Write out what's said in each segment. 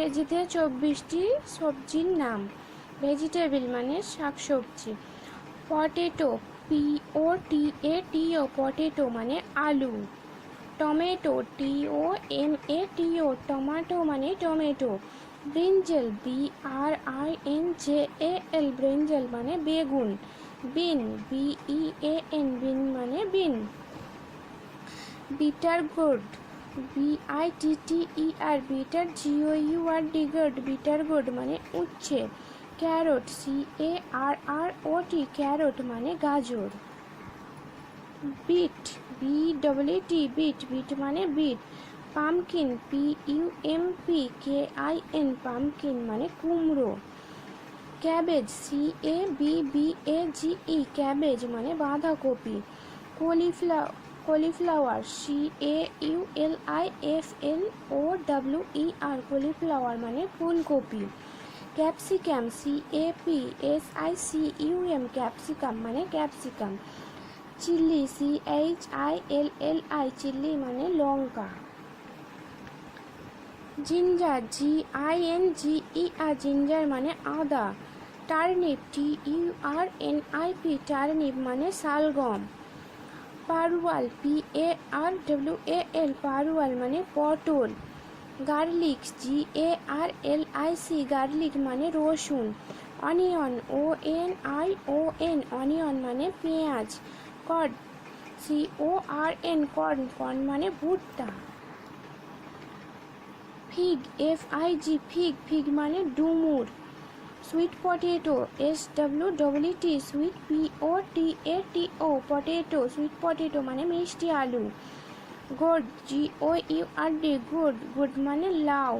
ইংরেজিতে চব্বিশটি সবজির নাম। ভেজিটেবল মানে শাকসবজি। Potato P O T A T O potato মানে আলু। Tomato T O M A T O tomato মানে tomato. Brinjal B R I N J A L brinjal মানে বেগুন। Bean B E A N bean মানে bean. Bitter gourd. B I T T E R bitter G O U R D bitter gourd মানে উচ্ছে। Carrot C A R R O T carrot মানে গাজর। Beet B W T beet beet মানে beet pumpkin P U M P K I N pumpkin মানে কুমড়ো। Cabbage C A B B A G E cabbage মানে বাঁধাকপি। Cauliflower cauliflower C A U L I F L O W E R cauliflower মানে ফুলকপি। Capsicum C A P S I C U M capsicum মানে capsicum chilli C H I L L I chilli মানে লঙ্কা। Ginger G I N G E R ginger মানে আদা। Turnip T U R N I P turnip মানে শালগম। পারুয়াল P A R W A এল পারুয়াল মানে পটল। Garlic G A R L I C garlic মানে রসুন। Onion O N I O N onion মানে পেঁয়াজ। Corn C O R N corn corn মানে ভুট্টা। Fig F I G fig fig মানে ডুমুর। Sweet potato S W W T sweet P O T A T O potato sweet potato মানে মিষ্টি আলু। Gourd G O U R D gourd gourd মানে লাউ।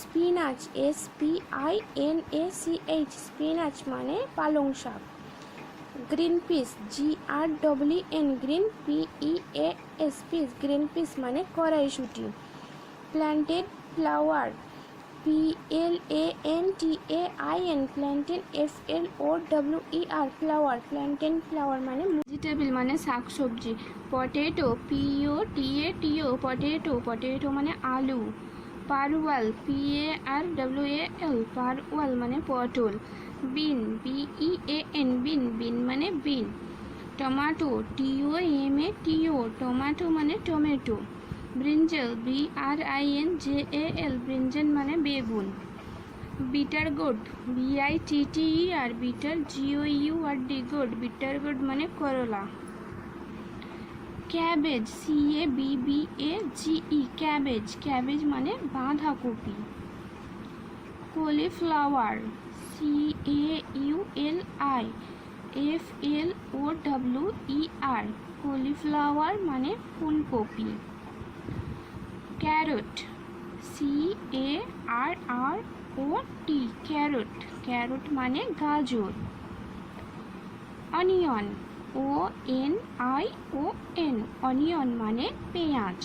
Spinach S P I N A C H spinach মানে পালং শাক। Green peas G R W N green P E A S peas green peas মানে কড়াইশুটি। Plantain flower P L A T A I N plantain F L O W E R flower plantain flower মানে vegetable মানে শাকসবজি। Potato P O T A T O potato potato মানে আলু। Parwan P A R W A এল পারওয়াল মানে পটল। বিন B E A N bean bean মানে bean tomato T O M A T O tomato মানে tomato brinjal B R I N J A L brinjal মানে বেগুন। Bitter gourd B I T T E R bitter G O U R D gourd bitter gourd মানে করলা। Cabbage C A B B A G E cabbage. Cabbage মানে বাঁধাকপি। Cauliflower C A U L I F L O W E R cauliflower মানে ফুলকপি। Carrot C A R R O T carrot carrot মানে গাজর। Onion O N I O N onion মানে পেঁয়াজ।